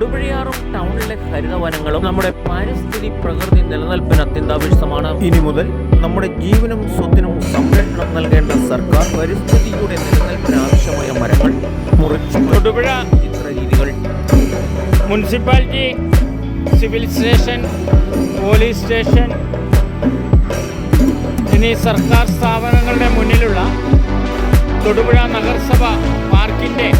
തൊടുപുഴയാറും ടൗണിലെ ഹരിതവനങ്ങളും നമ്മുടെ പരിസ്ഥിതി പ്രകൃതി നിലനിൽപ്പിന് അത്യന്താപേക്ഷിതമാണ്. ഇനി മുതൽ നമ്മുടെ ജീവനും സ്വത്തിനും സംരക്ഷണം നൽകേണ്ട സർക്കാർ പരിസ്ഥിതിയുടെ നിലനിൽപ്പിന് ആവശ്യമായ മരങ്ങൾ മുറിച്ചു തൊടുപുഴ ചിത്ര രീതികൾ. Municipality civil station police station എന്നീ സർക്കാർ സ്ഥാപനങ്ങളുടെ മുന്നിലുള്ള തൊടുപുഴ നഗരസഭ പാർക്കിന്റെ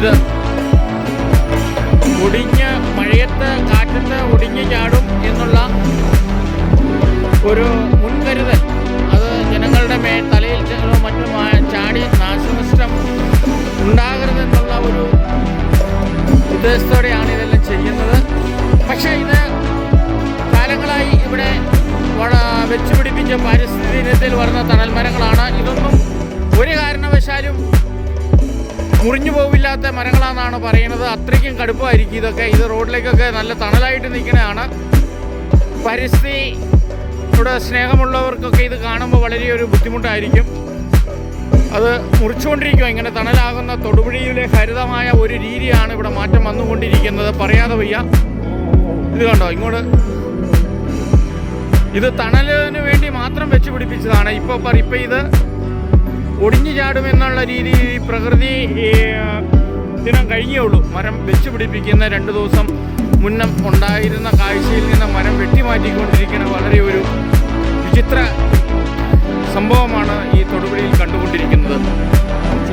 ഇത് മുറിഞ്ഞു പോവില്ലാത്ത മരങ്ങളാണെന്നാണ് പറയുന്നത്. അത്രയ്ക്കും കടുപ്പമായിരിക്കും ഇതൊക്കെ. ഇത് റോഡിലേക്കൊക്കെ നല്ല തണലായിട്ട് നിൽക്കുന്നതാണ് പരിസ്ഥിതിയുടെ സ്നേഹമുള്ളവർക്കൊക്കെ ഇത് കാണുമ്പോൾ വളരെ ഒരു ബുദ്ധിമുട്ടായിരിക്കും. അത് മുറിച്ചുകൊണ്ടിരിക്കുക ഇങ്ങനെ തണലാകുന്ന തൊടുപുഴയിലെ ഹരിതമായ ഒരു രീതിയാണ് ഇവിടെ മാറ്റം വന്നുകൊണ്ടിരിക്കുന്നത്. പറയാതെ വയ്യ. ഇത് കണ്ടോ? ഇങ്ങോട്ട്. ഇത് തണലിന് വേണ്ടി മാത്രം വെച്ച് പിടിപ്പിച്ചതാണ്. ഇപ്പോൾ ഇപ്പം ഇത് ഒടിഞ്ഞു ചാടുമെന്നുള്ള രീതിയിൽ ഈ പ്രകൃതി ദിനം കഴിഞ്ഞേ ഉള്ളൂ മരം വെച്ച് പിടിപ്പിക്കുന്ന രണ്ട് ദിവസം മുന്നം ഉണ്ടായിരുന്ന കാഴ്ചയിൽ നിന്ന് മരം വെട്ടിമാറ്റിക്കൊണ്ടിരിക്കുന്ന വളരെ ഒരു വിചിത്ര സംഭവമാണ് ഈ തൊടുപുഴയിൽ കണ്ടുകൊണ്ടിരിക്കുന്നത്.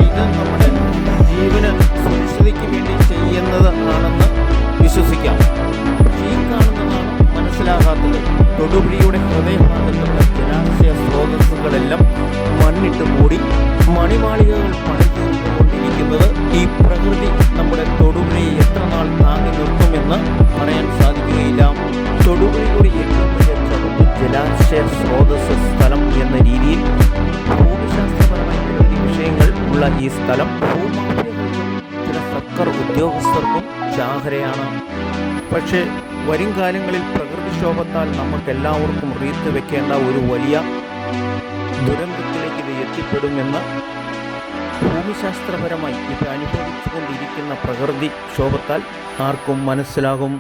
ഇത് നമ്മുടെ ജീവന് സുരക്ഷിതയ്ക്ക് വേണ്ടി ചെയ്യുന്നത് ആണെന്ന് വിശ്വസിക്കാം. ഈ കാണുന്നതാണ് മനസ്സിലാകാത്തത്. തൊടുപുഴയുടെ ഹൃദയഭാഗത്തുള്ള ജലാശയ സ്രോതസ്സുകളെല്ലാം മണ്ണിട്ട് മൂടി മണിമാളികകൾ പണിതുകൊണ്ടിരിക്കുന്നത് ഈ പ്രകൃതി നമ്മുടെ തൊടുപുഴയെ എത്ര നാൾ താങ്ങി നിർത്തുമെന്ന് പറയാൻ സാധിക്കുകയില്ല. തൊടുപുഴയുടെ ഏറ്റവും ജലാശയ സ്രോതസ് സ്ഥലം എന്ന രീതിയിൽ ഭൂമിശാസ്ത്രപരമായ നിരവധി വിഷയങ്ങൾ ഉള്ള ഈ സ്ഥലം ചില സർക്കാർ ഉദ്യോഗസ്ഥർക്കും ചാഹരയാണ് പക്ഷേ വരും കാലങ്ങളിൽ പ്രകൃതിക്ഷോഭത്താൽ നമുക്കെല്ലാവർക്കും റീത്ത് വെക്കേണ്ട ഒരു വലിയ ദുരന്തത്തിലേക്ക് ഇത് എത്തിപ്പെടുമെന്ന് ഭൂമിശാസ്ത്രപരമായി ഇത് അനുഭവിച്ചുകൊണ്ടിരിക്കുന്ന പ്രകൃതി ക്ഷോഭത്താൽ ആർക്കും മനസ്സിലാകും.